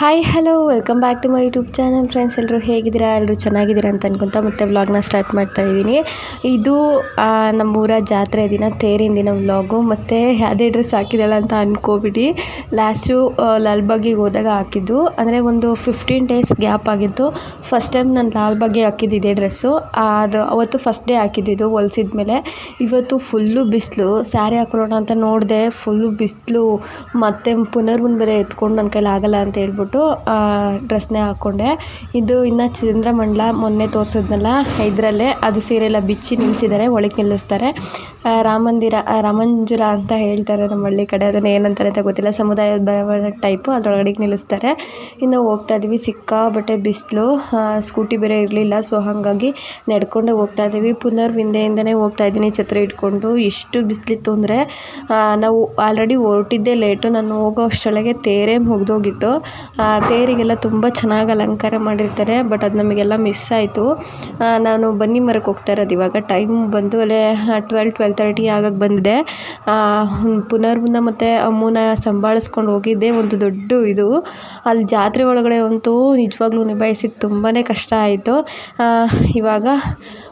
Hi hello welcome back to my YouTube channel friends ಎಲ್ಲರೂ ಹೇಗಿದ್ದೀರಾ? ಎಲ್ಲರೂ ಚೆನ್ನಾಗಿದ್ದೀರಾ ಅಂತ ಅನ್ಕೊತ ಮತ್ತೆ ವ್ಲಾಗ್ನ ಸ್ಟಾರ್ಟ್ ಮಾಡ್ತಾ ಇದ್ದೀನಿ. ಇದು ನಮ್ಮೂರ ಜಾತ್ರೆ ದಿನ, ತೇರಿನ ದಿನ ವ್ಲಾಗು ಮತ್ತು ಯಾವುದೇ ಡ್ರೆಸ್ ಹಾಕಿದ್ದಾಳೆ ಅಂತ ಅಂದ್ಕೋಬಿಡಿ ಲಾಸ್ಟು ಲಾಲ್ಬಾಗಿಗೆ ಹೋದಾಗ ಹಾಕಿದ್ದು. ಅಂದರೆ ಒಂದು ಫಿಫ್ಟೀನ್ ಡೇಸ್ ಗ್ಯಾಪ್ ಆಗಿತ್ತು. ಫಸ್ಟ್ ಟೈಮ್ ನಾನು ಲಾಲ್ಬಾಗಿ ಹಾಕಿದ್ದು ಇದೇ ಡ್ರೆಸ್ಸು ಅದು ಅವತ್ತು ಫಸ್ಟ್ ಡೇ ಹಾಕಿದ್ದಿದ್ದು ಹೊಲ್ಸಿದ ಮೇಲೆ. ಇವತ್ತು ಫುಲ್ಲು ಬಿಸಿಲು. ಸ್ಯಾರಿ ಹಾಕೊಳ್ಳೋಣ ಅಂತ ನೋಡಿದೆ ಫುಲ್ಲು ಬಿಸಿಲು. ಮತ್ತೆ ಪುನರ್ವನ್ ಬೇರೆ ಎತ್ಕೊಂಡು ನನ್ನ ಕೈಲಿ ಆಗಲ್ಲ ಅಂತ ಹೇಳ್ಬಿಟ್ಟು ಡ್ರೆಸ್ನೇ ಹಾಕ್ಕೊಂಡೆ. ಇದು ಇನ್ನು ಚಂದ್ರಮಂಡಲ ಮೊನ್ನೆ ತೋರಿಸಿದ್ನಲ್ಲ, ಇದರಲ್ಲೇ ಅದು ಸೀರೆ ಎಲ್ಲ ಬಿಚ್ಚಿ ನಿಲ್ಲಿಸಿದ್ದಾರೆ ಒಳಗೆ ನಿಲ್ಲಿಸ್ತಾರೆ. ರಾಮಂದಿರ ರಾಮ ಮಂದಿರ ರಾಮಂಜುರ ಅಂತ ಹೇಳ್ತಾರೆ ನಮ್ಮ ಹಳ್ಳಿ ಕಡೆ, ಅದನ್ನು ಏನಂತಾರೆ ಅಂತ ಗೊತ್ತಿಲ್ಲ. ಸಮುದಾಯದ ಬರವಣ ಟೈಪು ಅದರೊಳಗಡೆ ನಿಲ್ಲಿಸ್ತಾರೆ. ಇನ್ನು ಹೋಗ್ತಾ ಇದ್ದೀವಿ ಸಿಕ್ಕಾಬಟ್ಟೆ ಬಿಸಿಲು ಸ್ಕೂಟಿ ಬೇರೆ ಇರಲಿಲ್ಲ ಸೊ ಹಾಗಾಗಿ ನಡ್ಕೊಂಡೇ ಹೋಗ್ತಾ ಇದ್ದೀವಿ ಪುನರ್ ಹಿಂದೆಯಿಂದನೇ ಹೋಗ್ತಾ ಇದ್ದೀನಿ ಛತ್ರ ಇಟ್ಕೊಂಡು. ಎಷ್ಟು ಬಿಸಿಲಿತ್ತು ಅಂದರೆ ನಾವು ಆಲ್ರೆಡಿ ಹೊರಟಿದ್ದೆ ಲೇಟು ನಾನು ಹೋಗೋ ಅಷ್ಟರೊಳಗೆ ತೇರೆ ಮುಗ್ದೋಗಿತ್ತು. ತೇರಿಗೆಲ್ಲ ತುಂಬ ಚೆನ್ನಾಗಿ ಅಲಂಕಾರ ಮಾಡಿರ್ತಾರೆ ಬಟ್ ಅದು ನಮಗೆಲ್ಲ ಮಿಸ್ ಆಯಿತು. ನಾನು ಬನ್ನಿ ಮರಕ್ಕೆ ಹೋಗ್ತಾ ಇರೋದು ಇವಾಗ. ಟೈಮ್ ಬಂದು ಅಲ್ಲೇ ಟ್ವೆಲ್ ಟ್ವೆಲ್ ತರ್ಟಿ ಆಗಕ್ಕೆ ಬಂದಿದೆ. ಪುನರ್ಮುನ ಮತ್ತು ಅಮ್ಮನ ಸಂಭಾಳಿಸ್ಕೊಂಡು ಹೋಗಿದ್ದೆ, ಒಂದು ದೊಡ್ಡ ಇದು. ಅಲ್ಲಿ ಜಾತ್ರೆ ಒಳಗಡೆ ಅಂತೂ ನಿಜವಾಗ್ಲೂ ನಿಭಾಯಿಸಿದ್ದು ತುಂಬಾ ಕಷ್ಟ ಆಯಿತು. ಇವಾಗ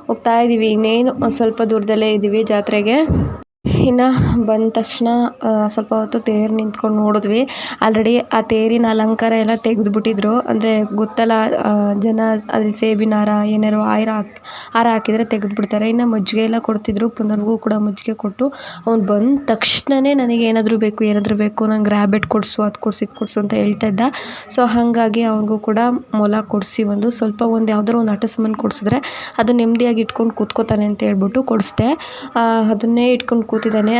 ಹೋಗ್ತಾ ಇದ್ದೀವಿ ಇನ್ನೇನು ಸ್ವಲ್ಪ ದೂರದಲ್ಲೇ ಇದ್ದೀವಿ ಜಾತ್ರೆಗೆ. ಇನ್ನು ಬಂದ ತಕ್ಷಣ ಸ್ವಲ್ಪ ಹೊತ್ತು ತೇರು ನಿಂತ್ಕೊಂಡು ನೋಡಿದ್ವಿ. ಆಲ್ರೆಡಿ ಆ ತೇರಿನ ಅಲಂಕಾರ ಎಲ್ಲ ತೆಗೆದುಬಿಟ್ಟಿದ್ರು. ಅಂದರೆ ಗೊತ್ತಲ್ಲ ಜನ ಅಲ್ಲಿ ಸೇಬಿನ ಹಾರ, ಏನಾದ್ರು ಆಯ್ರ ಹಾಕಿ, ಹಾರ ಹಾಕಿದರೆ ತೆಗೆದುಬಿಡ್ತಾರೆ. ಇನ್ನು ಮಜ್ಜಿಗೆ ಎಲ್ಲ ಕೊಡ್ತಿದ್ರು. ಪುನರ್ಗೂ ಕೂಡ ಮಜ್ಜಿಗೆ ಕೊಟ್ಟು ಅವ್ನು ಬಂದ ತಕ್ಷಣನೇ ನನಗೆ ಏನಾದರೂ ಬೇಕು ಏನಾದರೂ ಬೇಕು, ನಂಗೆ ರ್ಯಾಬಿಟ್ ಕೊಡಿಸು, ಅದು ಕೊಡಿಸು, ಇದು ಕೊಡಿಸು ಅಂತ ಹೇಳ್ತಾ ಇದ್ದ. ಸೊ ಹಾಗಾಗಿ ಅವ್ನಿಗೂ ಕೂಡ ಮೊಲ ಕೊಡಿಸಿ ಒಂದು ಸ್ವಲ್ಪ ಒಂದು ಯಾವ್ದಾದ್ರು ಒಂದು ಆಟ ಸಾಮಾನು ಕೊಡಿಸಿದ್ರೆ, ಅದು ನೆಮ್ಮದಿಯಾಗಿ ಇಟ್ಕೊಂಡು ಕೂತ್ಕೋತಾನೆ ಅಂತ ಹೇಳ್ಬಿಟ್ಟು ಕೊಡಿಸ್ದೆ. ಅದನ್ನೇ ಇಟ್ಕೊಂಡು ಕೂತಿದ್ದಾನೆ.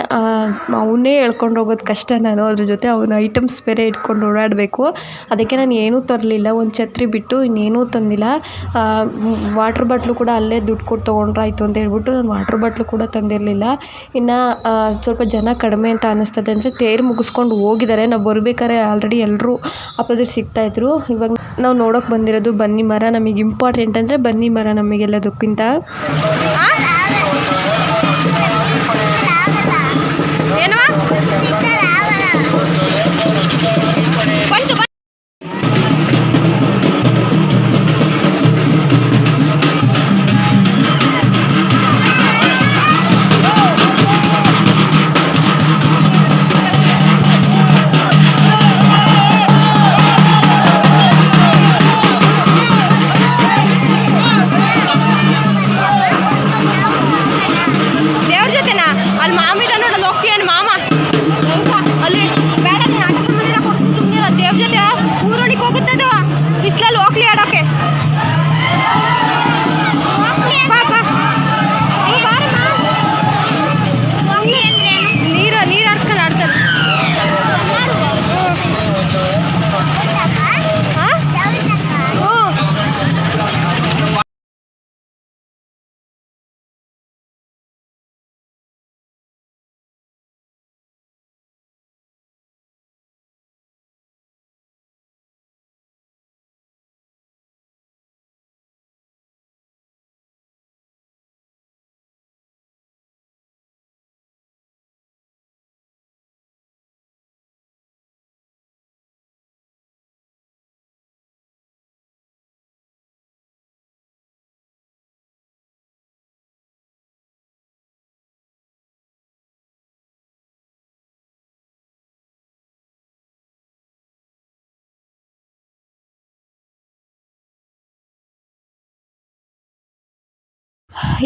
ಅವನ್ನೇ ಎಳ್ಕೊಂಡು ಹೋಗೋದು ಕಷ್ಟ ನಾನು. ಅದ್ರ ಜೊತೆ ಅವನ ಐಟಮ್ಸ್ ಬೇರೆ ಇಟ್ಕೊಂಡು ಓಡಾಡಬೇಕು. ಅದಕ್ಕೆ ನಾನು ಏನೂ ತರಲಿಲ್ಲ. ಒಂದು ಛತ್ರಿ ಬಿಟ್ಟು ಇನ್ನೇನೂ ತಂದಿಲ್ಲ. ವಾಟ್ರ್ ಬಾಟ್ಲು ಕೂಡ ಅಲ್ಲೇ ದುಡ್ಡು ಕೊಟ್ಟು ತೊಗೊಂಡ್ರಾಯ್ತು ಅಂತ ಹೇಳ್ಬಿಟ್ಟು ನಾನು ವಾಟ್ರ್ ಬಾಟ್ಲು ಕೂಡ ತಂದಿರಲಿಲ್ಲ. ಇನ್ನು ಸ್ವಲ್ಪ ಜನ ಕಡಿಮೆ ಅಂತ ಅನ್ನಿಸ್ತದೆ ಅಂದರೆ ತೇರು ಮುಗಿಸ್ಕೊಂಡು ಹೋಗಿದ್ದಾರೆ. ನಾವು ಬರ್ಬೇಕಾದ್ರೆ ಆಲ್ರೆಡಿ ಎಲ್ಲರೂ ಅಪೋಸಿಟ್ ಸಿಗ್ತಾಯಿದ್ರು ಇವಾಗ ನಾವು ನೋಡೋಕೆ ಬಂದಿರೋದು ಬನ್ನಿ ಮರ. ನಮಗೆ ಇಂಪಾರ್ಟೆಂಟ್ ಅಂದರೆ ಬನ್ನಿ ಮರ ನಮಗೆಲ್ಲದಕ್ಕಿಂತ.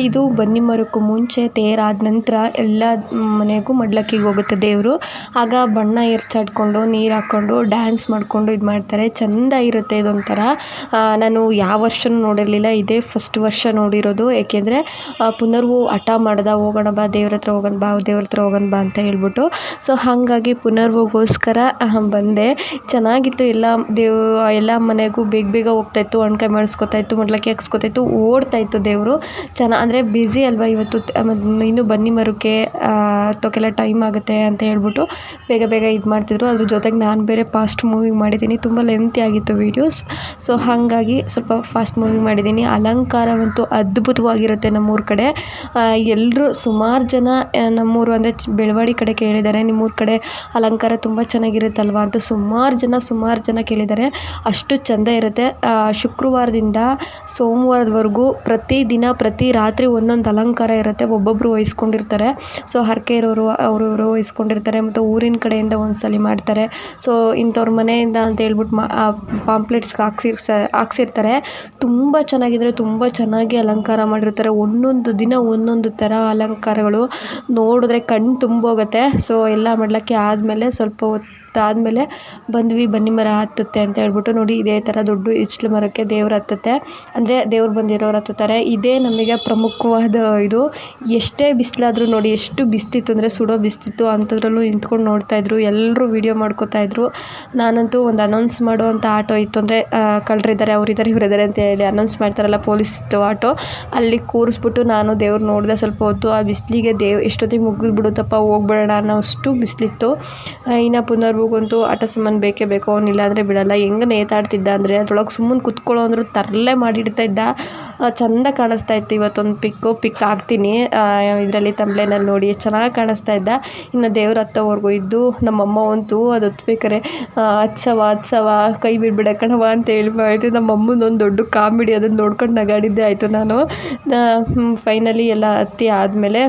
ಇದು ಬನ್ನಿ ಮರಕ್ಕೂ ಮುಂಚೆ ತೇರಾದ ನಂತರ ಎಲ್ಲ ಮನೆಗೂ ಮಡ್ಲಕ್ಕಿಗೆ ಹೋಗುತ್ತೆ ದೇವರು. ಆಗ ಬಣ್ಣ ಎರ್ಚಾಡ್ಕೊಂಡು, ನೀರು ಹಾಕ್ಕೊಂಡು ಡ್ಯಾನ್ಸ್ ಮಾಡಿಕೊಂಡು ಇದು ಮಾಡ್ತಾರೆ. ಚೆಂದ ಇರುತ್ತೆ ಇದೊಂಥರ. ನಾನು ಯಾವ ವರ್ಷನೂ ನೋಡಿರಲಿಲ್ಲ. ಇದೇ ಫಸ್ಟ್ ವರ್ಷ ನೋಡಿರೋದು. ಏಕೆಂದರೆ ಪುನರ್ವು ಹಠ ಮಾಡ್ದ ಹೋಗೋಣ ಬಾ, ದೇವ್ರ ಹತ್ರ ಹೋಗೋಣ ಬಾ, ದೇವ್ರ ಹತ್ರ ಹೋಗೋಣ ಬಾ ಅಂತ ಹೇಳ್ಬಿಟ್ಟು. ಸೊ ಹಾಗಾಗಿ ಪುನರ್ವಗೋಸ್ಕರ ಬಂದೆ. ಚೆನ್ನಾಗಿತ್ತು. ಎಲ್ಲ ದೇವ್, ಎಲ್ಲ ಮನೆಗೂ ಬೇಗ ಬೇಗ ಹೋಗ್ತಾಯಿತ್ತು ಅಣ್ಕಾಯಿ ಮಾಡಿಸ್ಕೊತಾಯಿತ್ತು ಮಡ್ಲಕ್ಕಿ ಹಾಕ್ಸ್ಕೊತಾಯಿತ್ತು ಓಡ್ತಾಯಿತ್ತು ದೇವರು. ಚೆನ್ನ ಅಂದರೆ ಬ್ಯುಸಿ ಅಲ್ವಾ ಇವತ್ತು? ಇನ್ನು ಬನ್ನಿ ಮರಕ್ಕೆ ಹತ್ತೋಕ್ಕೆಲ್ಲ ಟೈಮ್ ಆಗುತ್ತೆ ಅಂತ ಹೇಳ್ಬಿಟ್ಟು ಬೇಗ ಬೇಗ ಇದು ಮಾಡ್ತಿದ್ರು. ಅದ್ರ ಜೊತೆಗೆ ನಾನು ಬೇರೆ ಫಾಸ್ಟ್ ಮೂವಿಂಗ್ ಮಾಡಿದ್ದೀನಿ. ತುಂಬ ಲೆಂತಿ ಆಗಿತ್ತು ವೀಡಿಯೋಸ್ ಸೊ ಹಾಗಾಗಿ ಸ್ವಲ್ಪ ಫಾಸ್ಟ್ ಮೂವಿಂಗ್ ಮಾಡಿದ್ದೀನಿ. ಅಲಂಕಾರವಂತೂ ಅದ್ಭುತವಾಗಿರುತ್ತೆ ನಮ್ಮೂರ ಕಡೆ. ಎಲ್ಲರೂ ಸುಮಾರು ಜನ ನಮ್ಮೂರು ಅಂದರೆ ಬೆಳವಾಡಿ ಕಡೆ ಕೇಳಿದ್ದಾರೆ. ನಿಮ್ಮೂರ ಕಡೆ ಅಲಂಕಾರ ತುಂಬ ಚೆನ್ನಾಗಿರುತ್ತಲ್ವಾ ಅಂತ ಸುಮಾರು ಜನ ಸುಮಾರು ಜನ ಕೇಳಿದ್ದಾರೆ. ಅಷ್ಟು ಚೆಂದ ಇರುತ್ತೆ. ಶುಕ್ರವಾರದಿಂದ ಸೋಮವಾರದವರೆಗೂ ಪ್ರತಿದಿನ ಪ್ರತಿ ರಾತ್ರಿ ಒಂದೊಂದು ಅಲಂಕಾರ ಇರುತ್ತೆ ಒಬ್ಬೊಬ್ಬರು ವಹಿಸ್ಕೊಂಡಿರ್ತಾರೆ. ಸೊ ಹರಕೆ ಇರೋರು ಅವರು ಇವರು ವಹಿಸ್ಕೊಂಡಿರ್ತಾರೆ ಮತ್ತು ಊರಿನ ಕಡೆಯಿಂದ ಒಂದ್ಸಲಿ ಮಾಡ್ತಾರೆ. ಸೊ ಇಂಥವ್ರ ಮನೆಯಿಂದ ಅಂತ ಹೇಳ್ಬಿಟ್ಟು ಮಾ ಪಾಂಪ್ಲೆಟ್ಸ್ಗೆ ಹಾಕ್ಸಿರ್ಸ, ಹಾಕ್ಸಿರ್ತಾರೆ. ತುಂಬ ಚೆನ್ನಾಗಿದ್ರೆ ತುಂಬ ಚೆನ್ನಾಗಿ ಅಲಂಕಾರ ಮಾಡಿರ್ತಾರೆ. ಒಂದೊಂದು ದಿನ ಒಂದೊಂದು ಥರ ಅಲಂಕಾರಗಳು ನೋಡಿದ್ರೆ ಕಣ್ಣು ತುಂಬೋಗುತ್ತೆ. ಸೊ ಎಲ್ಲ ಮಾಡ್ಲಿಕ್ಕೆ ಆದಮೇಲೆ ಸ್ವಲ್ಪ ಹೊತ್ತಾದ್ಮೇಲೆ ಬಂದ್ವಿ, ಬನ್ನಿ ಮರ ಹತ್ತುತ್ತೆ ಅಂತ ಹೇಳ್ಬಿಟ್ಟು ನೋಡಿ ಇದೇ ಥರ ದೊಡ್ಡ ಇಚ್ಲು ಮರಕ್ಕೆ ದೇವ್ರು ಹತ್ತುತ್ತೆ. ಅಂದರೆ ದೇವ್ರು ಬಂದಿರೋರು ಹತ್ತುತ್ತಾರೆ. ಇದೇ ನಮಗೆ ಪ್ರಮುಖವಾದ ಇದು. ಎಷ್ಟೇ ಬಿಸಿಲಾದ್ರೂ ನೋಡಿ ಎಷ್ಟು ಬಿಸ್ತಿತ್ತು ಅಂದರೆ ಸುಡೋ ಬಿಸ್ತಿತ್ತು ಅಂಥದ್ರಲ್ಲೂ ನಿಂತ್ಕೊಂಡು ನೋಡ್ತಾಯಿದ್ರು ಎಲ್ಲರೂ ವೀಡಿಯೋ ಮಾಡ್ಕೋತಾಯಿದ್ರು ನಾನಂತೂ ಒಂದು ಅನೌನ್ಸ್ ಮಾಡುವಂಥ ಆಟೋ ಇತ್ತು ಅಂದರೆ ಕಳ್ಳರಿದ್ದಾರೆ ಅವರಿದ್ದಾರೆ ಇವರಿದ್ದಾರೆ ಅಂತ ಹೇಳಿ ಅನೌನ್ಸ್ ಮಾಡ್ತಾರಲ್ಲ ಪೊಲೀಸ್ ಆಟೋ. ಅಲ್ಲಿ ಕೂರಿಸ್ಬಿಟ್ಟು ನಾನು ದೇವ್ರು ನೋಡಿದೆ ಸ್ವಲ್ಪ ಹೊತ್ತು, ಆ ಬಿಸಿಲಿಗೆ ದೇವ್ ಎಷ್ಟೊತ್ತಿಗೆ ಮುಗಿದ್ಬಿಡುತ್ತಪ್ಪ ಹೋಗ್ಬಿಡೋಣ ಅನ್ನೋ ಅಷ್ಟು ಬಿಸಿಲಿತ್ತು ಇನ್ನು ಪುನರ್ಭೂಗಂತೂ ಆಟ ಸಾಮಾನು ಬೇಕೇ ಬೇಕು ಅವನಿಲ್ಲ ಅಂದರೆ ಬಿಡೋಲ್ಲ. ಹೆಂಗೆ ನೇತಾಡ್ತಿದ್ದ ಅಂದರೆ ಅದ್ರೊಳಗೆ ಸುಮ್ಮನೆ ಕುತ್ಕೊಳ್ಳೋ ಅಂದರೂ ತರಲೆ ಮಾಡಿಡ್ತಾ ಇದ್ದ. ಚಂದ ಕಾಣಿಸ್ತಾ ಇತ್ತು ಇವತ್ತೊಂದು ಪಿಕ್ಕು ಪಿಕ್ ಹಾಕ್ತೀನಿ. ಇದರಲ್ಲಿ ತಂಬ್ಲೇನಲ್ಲಿ ನೋಡಿ ಚೆನ್ನಾಗಿ ಕಾಣಿಸ್ತಾ ಇದ್ದ. ಇನ್ನು ದೇವ್ರ ಹತ್ತೋವರೆಗೂ ಇದ್ದು ನಮ್ಮಮ್ಮ ಅಂತೂ ಅದು ಹತ್ಬೇಕಾರೆ ಹತ್ಸವ ಹತ್ಸವ, ಕೈ ಬಿಡ್ಬಿಡ ಕಣವ ಅಂತ ಹೇಳ್ಬಾಯ್ತು ನಮ್ಮ ಅಮ್ಮನ ಒಂದು ದೊಡ್ಡ ಕಾಮಿಡಿ ಅದನ್ನು ನೋಡ್ಕೊಂಡು ನಗಾಡಿದ್ದೆ ಆಯಿತು ನಾನು. ಫೈನಲಿ ಎಲ್ಲ ಹತ್ತಿ ಆದಮೇಲೆ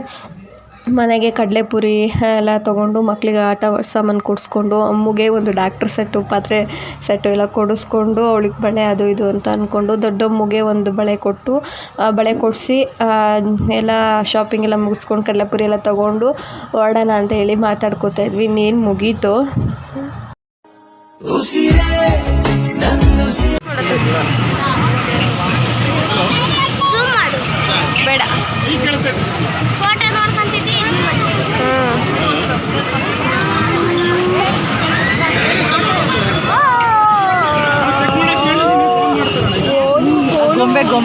ಮನೆಗೆ ಕಡಲೆಪುರಿ ಎಲ್ಲ ತೊಗೊಂಡು ಮಕ್ಕಳಿಗೆ ಆಟ ಸಾಮಾನು ಕೊಡಿಸ್ಕೊಂಡು, ಅಮ್ಮಗೆ ಒಂದು ಡಾಕ್ಟ್ರ್ ಸೆಟ್ಟು ಪಾತ್ರೆ ಸೆಟ್ಟು ಎಲ್ಲ ಕೊಡಿಸ್ಕೊಂಡು, ಅವಳಿಗೆ ಬಳೆ ಅದು ಇದು ಅಂತ ಅಂದ್ಕೊಂಡು ದೊಡ್ಡಮ್ಮಗೆ ಒಂದು ಬಳೆ ಕೊಟ್ಟು, ಆ ಬಳೆ ಕೊಡಿಸಿ ಎಲ್ಲ ಶಾಪಿಂಗ್ ಎಲ್ಲ ಮುಗಿಸ್ಕೊಂಡು ಕಡಲೆಪುರಿ ಎಲ್ಲ ತೊಗೊಂಡು ಹೊರಡೋಣ ಅಂತ ಹೇಳಿ ಮಾತಾಡ್ಕೋತಾ ಇದ್ವಿ. ಇನ್ನೇನು ಮುಗೀತು. ಬೇಡ.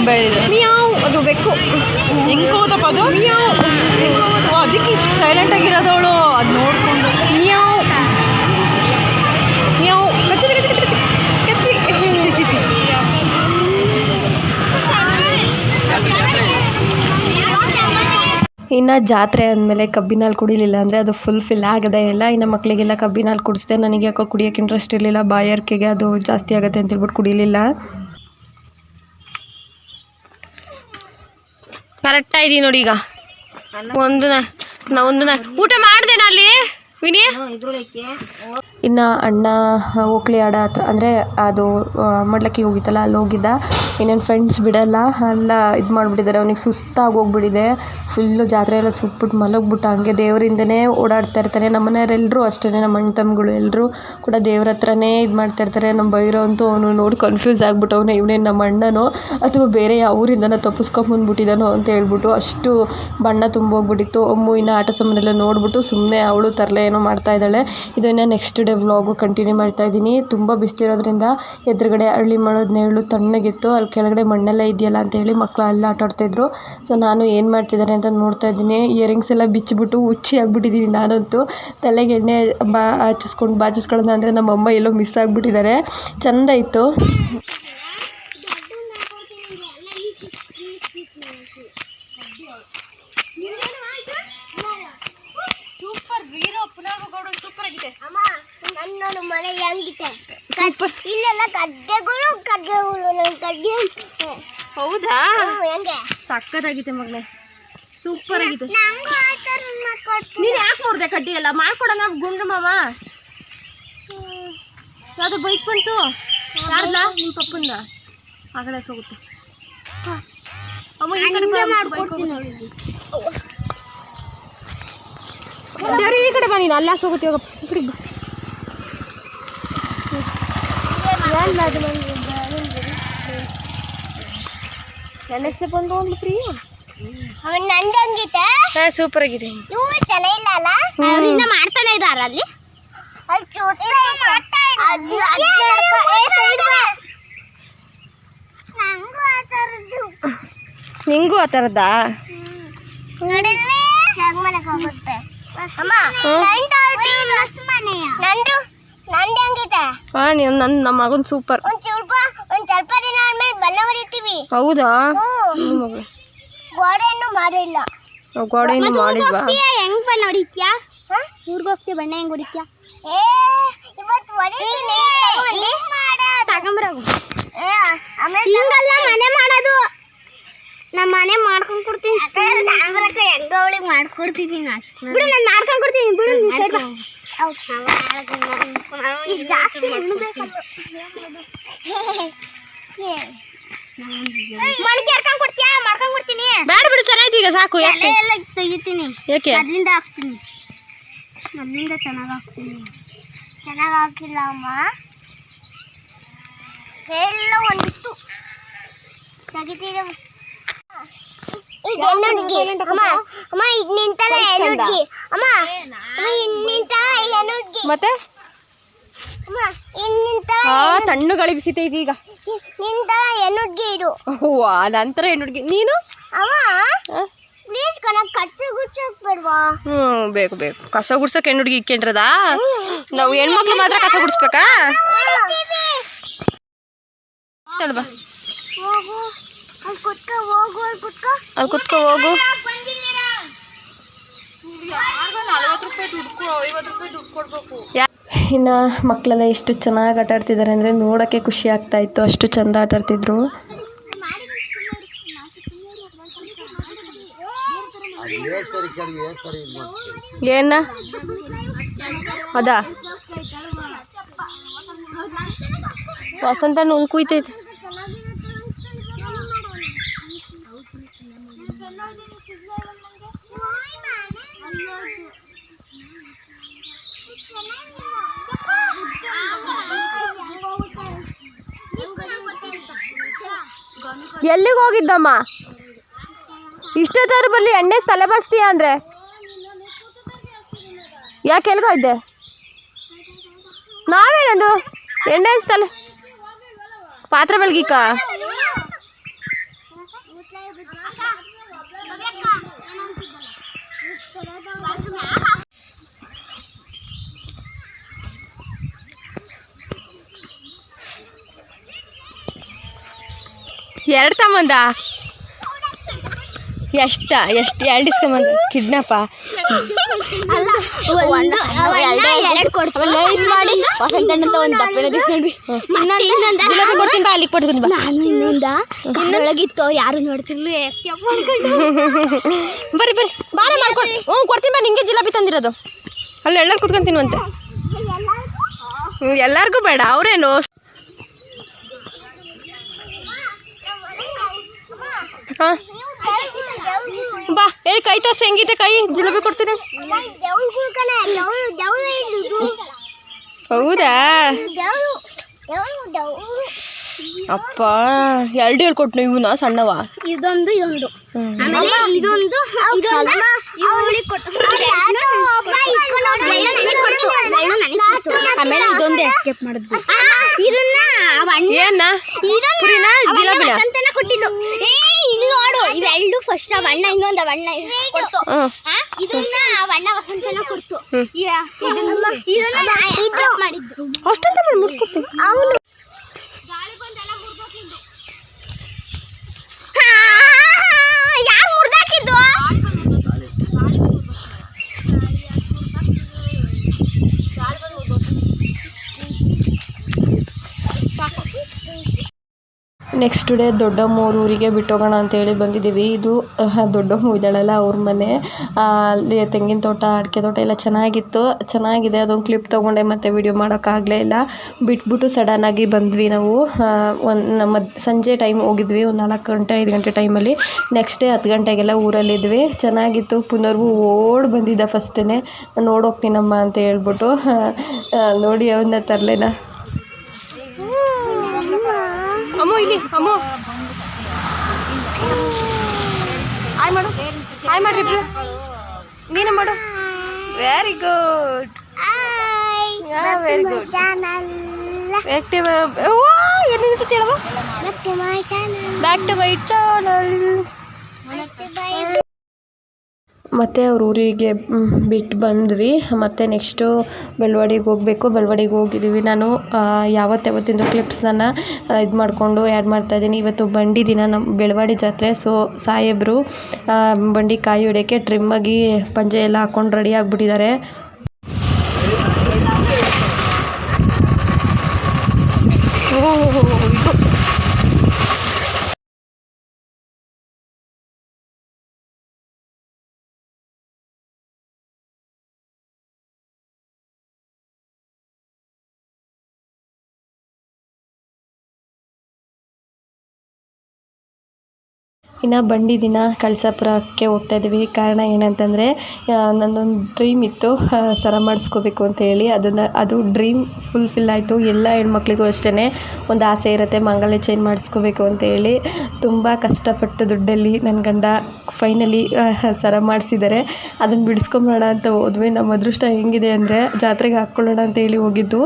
ಗೊಂಬೆ ಇದೆ. ಮಿಯಾವ್ ಅದು ಬೆಕ್ಕು. ಹೆಂಗ್ ಹೋದಪ್ಪ ಅದು? ಹೆಂಗ್ ಹೋಗೋದು? ಅದಕ್ಕೆ ಇಷ್ಟು ಸೈಲೆಂಟ್ ಆಗಿರೋದು ಅವಳು ಅದು ನೋಡ್ಕೊಂಡು. ಮಿಯಾವ್. ಮಿಯಾವ್. ಕಚ್ಚರಿ ಕಚ್ಚರಿ ಕಚ್ಚರಿ ಕಚ್ಚರಿ ಇನ್ನು ಜಾತ್ರೆ ಅಂದಮೇಲೆ ಕಬ್ಬಿನಲ್ಲಿ ಕುಡಿಲಿಲ್ಲ ಅಂದರೆ ಅದು ಫುಲ್ ಫಿಲ್ ಆಗದೆ ಎಲ್ಲ. ಇನ್ನು ಮಕ್ಕಳಿಗೆಲ್ಲ ಕಬ್ಬಿನಲ್ಲಿ ಕುಡಿಸ್ದೆ. ನನಗೆ ಯಾಕೋ ಕುಡಿಯೋಕೆ ಇಂಟ್ರೆಸ್ಟ್ ಇರಲಿಲ್ಲ. ಬಾಯಾರಿಕೆಗೆ ಅದು ಜಾಸ್ತಿ ಆಗುತ್ತೆ ಅಂತ ಹೇಳ್ಬಿಟ್ಟು ಕುಡಿಲಿಲ್ಲ. ಕರೆಕ್ಟಾಗಿ ಇದೀನಿ ನೋಡಿ ಈಗ. ಒಂದು ನಾ ಒಂದು ನಾ ಊಟ ಮಾಡಿದೆ ಅಲ್ಲಿ? ಇನ್ನು ಅಣ್ಣ ಓಕ್ಲಿ ಆಡ ಹತ್ರ ಅಂದರೆ ಅದು ಮಡ್ಲಕ್ಕಿ ಹೋಗಿತ್ತಲ್ಲ ಅಲ್ಲಿ ಹೋಗಿದ್ದ. ಇನ್ನೇನು ಫ್ರೆಂಡ್ಸ್ ಬಿಡಲ್ಲ ಅಲ್ಲ ಇದು ಮಾಡಿಬಿಟ್ಟಿದ್ದಾರೆ ಅವ್ನಿಗೆ ಸುಸ್ತಾಗಿ ಹೋಗ್ಬಿಟ್ಟಿದೆ ಫುಲ್ಲು ಜಾತ್ರೆ ಎಲ್ಲ ಸುತ್ಬಿಟ್ಟು ಮಲಗ್ಬಿಟ್ಟು. ಹಂಗೆ ದೇವರಿಂದನೇ ಓಡಾಡ್ತಾ ಇರ್ತಾನೆ. ನಮ್ಮ ಮನೆಯವರೆಲ್ಲರೂ ಅಷ್ಟೇ ನಮ್ಮ ಅಣ್ಣ ತಮ್ಮಗಳು ಎಲ್ಲರೂ ಕೂಡ ದೇವ್ರ ಹತ್ರನೇ ಇದು ಮಾಡ್ತಾ ಇರ್ತಾರೆ. ನಮ್ಮ ಬೈರೋ ಅಂತೂ ಅವನು ನೋಡಿ ಕನ್ಫ್ಯೂಸ್ ಆಗ್ಬಿಟ್ಟು ಅವನು ಇವನೇನು ನಮ್ಮ ಅಣ್ಣನೋ ಅಥವಾ ಬೇರೆ ಯಾವ ಊರಿಂದನೋ ತಪ್ಪಿಸ್ಕೊಂಬಂದ್ಬಿಟ್ಟಿದ್ದಾನೋ ಅಂತ ಹೇಳ್ಬಿಟ್ಟು ಅಷ್ಟು ಬಣ್ಣ ತುಂಬೋಗ್ಬಿಟ್ಟಿತ್ತು. ಅಮ್ಮು ಇನ್ನು ಆಟ ಸಾಮಾನೆಲ್ಲ ನೋಡ್ಬಿಟ್ಟು ಸುಮ್ಮನೆ ಅವಳು ತರಲೆ ಏನೋ ಮಾಡ್ತಾ ಇದ್ದಾಳೆ. ಇದನ್ನು ನೆಕ್ಸ್ಟ್ ಡೇ ವ್ಲಾಗು ಕಂಟಿನ್ಯೂ ಮಾಡ್ತಾ ಇದ್ದೀನಿ. ತುಂಬ ಬಿಸ್ತಿರೋದ್ರಿಂದ ಎದುರುಗಡೆ ಅರಳಿ ಮಾಡೋದು ನೆರಳು ತಣ್ಣಗಿತ್ತು. ಅಲ್ಲಿ ಕೆಳಗಡೆ ಮಣ್ಣೆಲ್ಲ ಇದೆಯಲ್ಲ ಅಂತ ಹೇಳಿ ಮಕ್ಕಳು ಅಲ್ಲಿ ಆಟ ಆಡ್ತಾಯಿದ್ರು ಸೊ ನಾನು ಏನು ಮಾಡ್ತಿದ್ದಾರೆ ಅಂತ ನೋಡ್ತಾ ಇದ್ದೀನಿ. ಇಯರಿಂಗ್ಸ್ ಎಲ್ಲ ಬಿಚ್ಚಿಬಿಟ್ಟು ಹುಚ್ಚಿ ಆಗಿಬಿಟ್ಟಿದ್ದೀನಿ ನಾನಂತೂ. ತಲೆಗೆ ಎಣ್ಣೆ ಬಾ ಹಚ್ಚಿಸ್ಕೊಂಡು ಬಾಚಿಸ್ಕೊಳ್ಳೋಣ ಅಂದರೆ ನಮ್ಮಮ್ಮ ಎಲ್ಲೋ ಮಿಸ್ ಆಗಿಬಿಟ್ಟಿದ್ದಾರೆ. ಚೆಂದ ಇತ್ತು ಸೂಪರ್ ವೀರೋ ಪುನರ್ಗೌಡ ಸೂಪರ್ ಆಗಿದೆ ಅಮ್ಮ ನನ್ನ ಮನೆ ಹೆಂಗಿದೆ ಇಲ್ಲೆಲ್ಲ ಗಡ್ಡೆಗಳು ಗಡ್ಡೆಗಳು ನನ್ನ ಗಡ್ಡೆ ಹೌದಾ? ಹೆಂಗೆ? ಸಕ್ಕತ್ತಾಗಿದೆ ಮಗ್ನೆ. ಸೂಪರ್ ಆಗಿದೆ ನಂಗೂ ಆ ಥರ ಮಾಡ್ಕೊಡ್ತೀನಿ ನೀನು ಯಾಕೆ ನೋಡಿದೆ ಕಡ್ಡಿ ಎಲ್ಲ? ಮಾಡ್ಕೊಡೋಣ ಗುಂಡು ಮಾವ. ಯಾವ್ದು ಬೈಕ್ ಬಂತು? ಯಾರ್ದ ನಿಮ್ಮ ಪಪ್ಪಂದ. ಆ ಕಡೆ ಹೋಗುತ್ತೆ ಅಮ್ಮ ಈ ಕಡೆ ಬನ್ನಿ ಈ ಕಡೆ ಬಾ ನೀನು. ಅಲ್ಲ ಹೋಗುತ್ತೆ ಹೋಗಪ್ಪ ಈ ಕಡೆ ಬಾ. ನನ್ನ ಹೆಸರು ಬಂದು ಒಂದು ಫ್ರೀ ಅವನ್ ನಂದಂಗಿದೆ ಹಾಂ ಸೂಪರ್ ಆಗಿದೆ. ಇವು ಚೆನ್ನಾಗಿಲ್ಲ ಅಲ್ಲ? ಅವರಿಂದ ಮಾಡ್ತಾನೆ ಇದ್ದಾರೆ ಅಲ್ಲಿ? ಅಲ್ಲಿ ಚೋಟಿ ನಂಗೂ ಆ ನಿಂಗೂ ಥರದ್ದಾ. ನಂದು ನಂದು ನಂದು ಹೆಂಗಿದೆ ಹಾಂ ನೀವು ನನ್ನ ನಮ್ಮ ಮಗನ ಸೂಪರ್ ಒಂದು ಸ್ವಲ್ಪ ಒಂದ್ ಸ್ವಲ್ಪ ದಿನ ಆದ್ಮೇಲೆ ಬಣ್ಣ ಹೊಡಿತೀವಿ. ಹೌದಾ? ಹ್ಮ್. ಹ್ಞೂ ಮಗಳು ಗೋಡೆಯನ್ನು ಮಾಡಿಲ್ಲ. ನಾವು ಗೋಡೆಯನ್ನು ಮಾಡಿಲ್ವಾ? ಹೆಂಗ್ ಬಣ್ಣ ಹೊಡಿತ್ಯಾ? ಊರಿಗೆ ಹೋಗ್ತೀವಿ ಬಣ್ಣ ಹೆಂಗ್ ಹೊಡಿತ್ಯಾ? ಏ ಇವತ್ತು ಹೊಡಿತೀನಿ. ತಗೊಂಬರಾಗು ಹಿಂಗಲ್ಲ ಮನೆ ಮಾಡೋದು. ನಮ್ಮ ಮನೆ ಮಾಡ್ಕೊಂಡು ಕೊಡ್ತೀನಿ ಸಾಂಬ್ರಕ್ಕ ಹೆಂಗ ಅವಳಿಗೆ ಮಾಡ್ಕೊಡ್ತೀನಿ ಬಿಡು ನಾನು ಮಾಡ್ಕೊಂಡ್ ಕೊಡ್ತೀನಿ ಬಿಡು ನೀನ್ ಸೈಡ್ ಬಾ. ಈಗ ಜಾಸ್ತಿ ಹಣ್ಣು ಬೇಕಲ್ಲ. ಕೊಡ್ತೀಯಾ? ಮಾಡ್ಕೊಂಡ್ ಕೊಡ್ತೀನಿ. ಬೇಡ ಬಿಡು ಚೆನ್ನಾಯ್ತು ಈಗ ಸಾಕು ಯಾಕೆ? ಎಲ್ಲ ತೆಗಿತೀನಿ. ಯಾಕೆ? ಅದ್ರಿಂದ ಹಾಕ್ತೀನಿ. ಚೆನ್ನಾಗಿ ಹಾಕ್ತೀನಿ. ಚೆನ್ನಾಗಿ ಹಾಕಿಲ್ಲ ಅಮ್ಮ. ಎಲ್ಲ ಒಂದಿತ್ತು ತೆಗಿತೀರ ಅಮ್ಮ. ನಿಂತಲ್ಲ ಮತ್ತೆ? ಅಮ್ಮ ಇನ್ ನಿಂತಲ್ಲ ಹಾ ಬಿಸಿತೈತಿ ಈಗ. ಹೂವಾ ನಂತರ ಹುಡುಗಿ ನೀನು? ಹ್ಞೂ ಬೇಕು ಬೇಕು. ಕಸ ಗುಡ್ಸಕ್ ಹೆಣ್ಣು ಹುಡುಗಿ ಇಕ್ಕೊಂಡ್ರದ? ನಾವು ಹೆಣ್ಮಕ್ಳು ಮಾತ್ರ ಕಸ ಗುಡಿಸ್ಬೇಕಾ? ಅಲ್ಲಿ ಕುತ್ಕೋ ಹೋಗು ಅಲ್ಲಿ ಕುತ್ಕ. ಹೋಗು. ಅಲ್ಲಿ ದುಡ್ಡು ಐವತ್ತು ರೂಪಾಯಿ ದುಡ್ಡು ಯಾ- ಇನ್ನ ಮಕ್ಕಳೆಲ್ಲ ಎಷ್ಟು ಚೆನ್ನಾಗಿ ಆಟ ಆಡ್ತಿದ್ದಾರೆ ಅಂದರೆ ನೋಡೋಕ್ಕೆ ಖುಷಿ ಆಗ್ತಾ ಇತ್ತು ಅಷ್ಟು ಚಂದ ಆಟ ಆಡ್ತಿದ್ರು. ಏನ? ಅದ? ವಸಂತ ನೂಲ್ ಕುಯ್ತೈತೆ. ಎಲ್ಲಿಗೆ ಹೋಗಿದ್ದಮ್ಮ? ಇಷ್ಟೊತ್ತಾದ್ರೂ ಬರಲಿ ಎಣ್ಣೆ ತಲೆ ಬಸ್ತೀಯ ಅಂದರೆ? ಯಾಕೆ ಎಲ್ಗೋಯ್ದೆ ನಾವೇನದು? ಎಣ್ಣೆ ತಲೆ ಪಾತ್ರೆ ಬೆಳಗಿಕ್ಕ? ಎರಡು ತಮ್ಮಂದ ಎಷ್ಟ ಎಷ್ಟು ಎರಡು ಇಸ್ಕೊಂಬಂದ ಕಿಡ್ನಾಪ ಜಿಲಾಬಿ ಕೊಡ್ತೀನಿ. ಮಾಡಿ ವಸಂತಣ್ಣಂತ ಒಂದು ದಪ್ಪನ ನೋಡಿ ಜಿಲೇಬಿ ಕೊಡ್ತೀನಿ ಬಾ. ಇನ್ನೊಂದ? ಇನ್ನೊಳಗಿತ್ತು ಯಾರು ನೋಡ್ತಿರ್ಲು? ಬರ್ರಿ ಬರ್ರಿ. ಮಾಡ್ಕೊಂಡು ಹ್ಞೂ ಕೊಡ್ತೀನಿ ಬಾ ನಿಂಗೆ ಜಿಲಾಬಿ ತಂದಿರೋದು. ಅಲ್ಲಿ ಎಲ್ಲರೂ ಕುತ್ಕೊಂತೀನಂತೆ ಅಂತ ಎಲ್ಲರಿಗೂ ಬೇಡ ಅವರೇನು? ಹಾಂ ಬಾ ಏ ಕೈ ತೋರ್ಸ ಹೆಂಗಿದೆ ಕೈ ಜಿಲೇಬಿ ಕೊಡ್ತೀನಿ ಹೌದಾ ಅಪ್ಪ ಎರಡು ಹೇಳ್ಕೊಟ್ನು ಇವನ ಸಣ್ಣವ ಇದೊಂದು ಇದೊಂದು ಆಮೇಲೆ ಇದೊಂದು ಆಮೇಲೆ ಇದೊಂದು ಎಸ್ಕೇಪ್ ಮಾಡಿದ್ವಿ ಇದನ್ನ ಏನ ಇದನ್ನ ಜಿಲೇಬಿನ ಕೊಟ್ಟಿದ್ದು ಇವೆರಡು ಫಸ್ಟ್ ಆ ಬಣ್ಣ ಇನ್ನೊಂದು ಬಣ್ಣ ಕೊಡ್ತು. ಇದನ್ನ ಆ ಬಣ್ಣ ವಸಂತನ ಕೊಡ್ತು. ಇದನ್ನ ಮಾಡಿದ್ದು. ಅಷ್ಟಂತ ಮುಟ್ಕೊಡ್ತೀನಿ ಅವನು. ಯಾರು ಮುರ್ದಾಕಿದ್ದು? ನೆಕ್ಸ್ಟ್ ಡೇ ದೊಡ್ಡಮ್ಮವ್ರ ಊರಿಗೆ ಬಿಟ್ಟೋಗೋಣ ಅಂತೇಳಿ ಬಂದಿದ್ದೀವಿ. ಇದು ದೊಡ್ಡಮ್ಮ ಇದ್ದಾಳಲ್ಲ ಅವ್ರ ಮನೆ. ಅಲ್ಲಿ ತೆಂಗಿನ ತೋಟ, ಅಡಿಕೆ ತೋಟ ಎಲ್ಲ ಚೆನ್ನಾಗಿತ್ತು. ಚೆನ್ನಾಗಿದೆ. ಅದೊಂದು ಕ್ಲಿಪ್ ತೊಗೊಂಡೆ, ಮತ್ತೆ ವಿಡಿಯೋ ಮಾಡೋಕ್ಕಾಗಲೇ ಇಲ್ಲ. ಬಿಟ್ಬಿಟ್ಟು ಸಡನ್ನಾಗಿ ಬಂದ್ವಿ ನಾವು. ಒಂದು, ನಮ್ಮ ಸಂಜೆ ಟೈಮ್ ಹೋಗಿದ್ವಿ, ಒಂದು ನಾಲ್ಕು ಗಂಟೆ, ಐದು ಗಂಟೆ ಟೈಮಲ್ಲಿ ನೆಕ್ಸ್ಟ್ ಡೇ ಹತ್ತು ಗಂಟೆಗೆಲ್ಲ ಊರಲ್ಲಿದ್ವಿ. ಚೆನ್ನಾಗಿತ್ತು. ಪುನರ್ವು ಓಡ್ ಬಂದಿದ್ದ ಫಸ್ಟೇ ನೋಡೋಗ್ತೀನಮ್ಮ ಅಂತ ಹೇಳ್ಬಿಟ್ಟು ನೋಡಿ ಅವನ್ನ ತರಲೇನ. ಅಮ್ಮು ಇಲ್ಲಿ ಅಮ್ಮು ಹಾಯ್ ಮಾಡು ಹಾಯ್ ಮಾಡ್ರಿ ಇಬ್ರು ನೀನು ಮಾಡು very good very good channel active ಎಲ್ಲಿರುತ್ತೆ ಹೇಳವ ಮತ್ತೆ my channel back to my channel ಮತ್ತು ಅವ್ರ ಊರಿಗೆ ಬಿಟ್ಟು ಬಂದ್ವಿ. ಮತ್ತು ನೆಕ್ಸ್ಟು ಬೆಳವಡಿಗೆ ಹೋಗ್ಬೇಕು. ಬೆಳವಡಿಗೆ ಹೋಗಿದ್ದೀವಿ ನಾನು ಯಾವತ್ತು ಯಾವತ್ತಿಂದು ಕ್ಲಿಪ್ಸ್ನ ಇದು ಮಾಡಿಕೊಂಡು ಆ್ಯಡ್ ಮಾಡ್ತಾಯಿದ್ದೀನಿ ಇವತ್ತು ಬಂಡಿ ದಿನ ನಮ್ಮ ಬೆಳವಾಡಿ ಜಾತ್ರೆ. ಸೊ ಸಾಹೇಬರು ಬಂಡಿ ಕಾಯಿ ಹೊಡ್ಯೋಕ್ಕೆ ಟ್ರಿಮ್ಮಾಗಿ ಪಂಜೆ ಎಲ್ಲ ಹಾಕ್ಕೊಂಡು ರೆಡಿ ಆಗಿಬಿಟ್ಟಿದ್ದಾರೆ. ಓ ಇನ್ನು ಬಂಡಿ ದಿನ ಕಳಸಾಪುರಕ್ಕೆ ಹೋಗ್ತಾ ಇದ್ದೀವಿ. ಕಾರಣ ಏನಂತಂದರೆ ನನ್ನೊಂದು ಡ್ರೀಮ್ ಇತ್ತು ಸರ ಮಾಡಿಸ್ಕೋಬೇಕು ಅಂತ ಹೇಳಿ. ಅದನ್ನು, ಅದು ಡ್ರೀಮ್ ಫುಲ್ಫಿಲ್ ಆಯಿತು. ಎಲ್ಲ ಹೆಣ್ಮಕ್ಳಿಗೂ ಅಷ್ಟೇ ಒಂದು ಆಸೆ ಇರುತ್ತೆ, ಮಂಗಲ್ಯ ಚೈನ್ ಮಾಡಿಸ್ಕೋಬೇಕು ಅಂತ ಹೇಳಿ. ತುಂಬ ಕಷ್ಟಪಟ್ಟು ದುಡ್ಡಲ್ಲಿ ನನ್ನ ಗಂಡ ಫೈನಲಿ ಸರ ಮಾಡಿಸಿದ್ದಾರೆ. ಅದನ್ನು ಬಿಡಿಸ್ಕೊಂಬರೋಣ ಅಂತ ಹೋದ್ವಿ. ನಮ್ಮ ಅದೃಷ್ಟ ಹೆಂಗಿದೆ ಅಂದರೆ, ಜಾತ್ರೆಗೆ ಹಾಕ್ಕೊಳ್ಳೋಣ ಅಂತ ಹೇಳಿ ಹೋಗಿದ್ದು.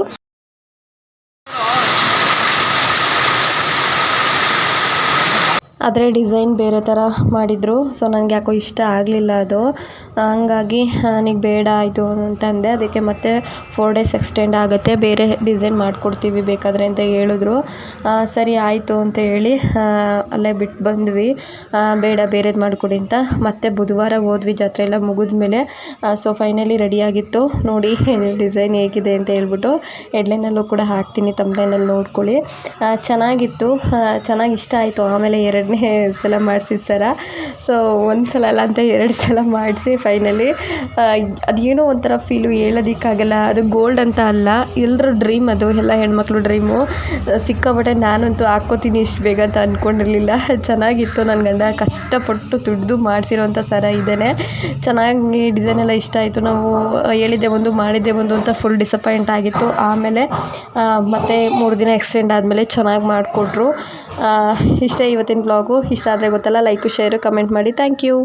ಆದರೆ ಡಿಸೈನ್ ಬೇರೆ ಥರ ಮಾಡಿದರು. ಸೊ ನನಗೆ ಯಾಕೋ ಇಷ್ಟ ಆಗಲಿಲ್ಲ ಅದು. ಹಂಗಾಗಿ ನನಗೆ ಬೇಡ ಇದು ಅಂತಂದೆ. ಅದಕ್ಕೆ ಮತ್ತೆ ಫೋರ್ ಡೇಸ್ ಎಕ್ಸ್ಟೆಂಡ್ ಆಗುತ್ತೆ. ಬೇರೆ ಡಿಸೈನ್ ಮಾಡಿಕೊಡ್ತೀವಿ ಬೇಕಾದರೆ ಅಂತ ಹೇಳಿದ್ರು. ಸರಿ ಆಯಿತು ಅಂತ ಹೇಳಿ ಅಲ್ಲೇ ಬಿಟ್ಟು ಬಂದ್ವಿ. ಬೇಡ, ಬೇರೆದು ಮಾಡಿಕೊಡಿ ಅಂತ. ಮತ್ತೆ ಬುಧವಾರ ಹೋದ್ವಿ, ಜಾತ್ರೆ ಎಲ್ಲ ಮುಗಿದ್ಮೇಲೆ. ಸೊ ಫೈನಲಿ ರೆಡಿಯಾಗಿತ್ತು ನೋಡಿ, ಡಿಸೈನ್ ಹೇಗಿದೆ ಅಂತ ಹೇಳ್ಬಿಟ್ಟು ಎಡ್ಲೈನಲ್ಲೂ ಕೂಡ ಹಾಕ್ತೀನಿ ತಮ್ಮಲೈನಲ್ಲಿ ನೋಡ್ಕೊಳ್ಳಿ. ಚೆನ್ನಾಗಿತ್ತು. ಚೆನ್ನಾಗಿ ಇಷ್ಟ ಆಯಿತು. ಆಮೇಲೆ ಎರಡನೇ ಸಲ ಮಾಡಿಸಿದ ಸರ. ಸೊ ಒಂದು ಸಲ ಅಲ್ಲ ಅಂತ ಎರಡು ಸಲ ಮಾಡಿಸಿ ಫೈನಲಿ ಅದೇನೋ ಒಂಥರ ಫೀಲು ಹೇಳೋದಕ್ಕಾಗಲ್ಲ. ಅದು ಗೋಲ್ಡ್ ಅಂತ ಅಲ್ಲ. ಎಲ್ಲರೂ ಡ್ರೀಮ್ ಅದು. ಎಲ್ಲ ಹೆಣ್ಮಕ್ಳು ಡ್ರೀಮು ಸಿಕ್ಕಾಪಟ್ಟೆ ನಾನಂತೂ ಹಾಕ್ಕೋತೀನಿ ಇಷ್ಟು ಬೇಗ ಅಂತ ಅಂದ್ಕೊಂಡಿರಲಿಲ್ಲ ಚೆನ್ನಾಗಿತ್ತು ನನ್ನ ಗಂಡ. ಕಷ್ಟಪಟ್ಟು ದುಡ್ದು ಮಾಡಿಸಿರೋಂಥ ಸರ ಇದ್ದೇನೆ. ಚೆನ್ನಾಗಿ ಡಿಸೈನ್ ಎಲ್ಲ ಇಷ್ಟ ಆಯಿತು. ನಾವು ಹೇಳಿದ್ದೆ ಒಂದು, ಮಾಡಿದ್ದೆ ಒಂದು ಅಂತ ಫುಲ್ ಡಿಸಪಾಯಿಂಟ್ ಆಗಿತ್ತು. ಆಮೇಲೆ ಮತ್ತೆ ಮೂರು ದಿನ ಎಕ್ಸ್ಟೆಂಡ್ ಆದಮೇಲೆ ಚೆನ್ನಾಗಿ ಮಾಡಿಕೊಟ್ರು. ಇಷ್ಟೇ ಇವತ್ತಿನ ಬ್ಲಾಗು ಇಷ್ಟ ಆದರೆ ಗೊತ್ತಲ್ಲ ಲೈಕು ಶೇರು ಕಮೆಂಟ್ ಮಾಡಿ. Thank you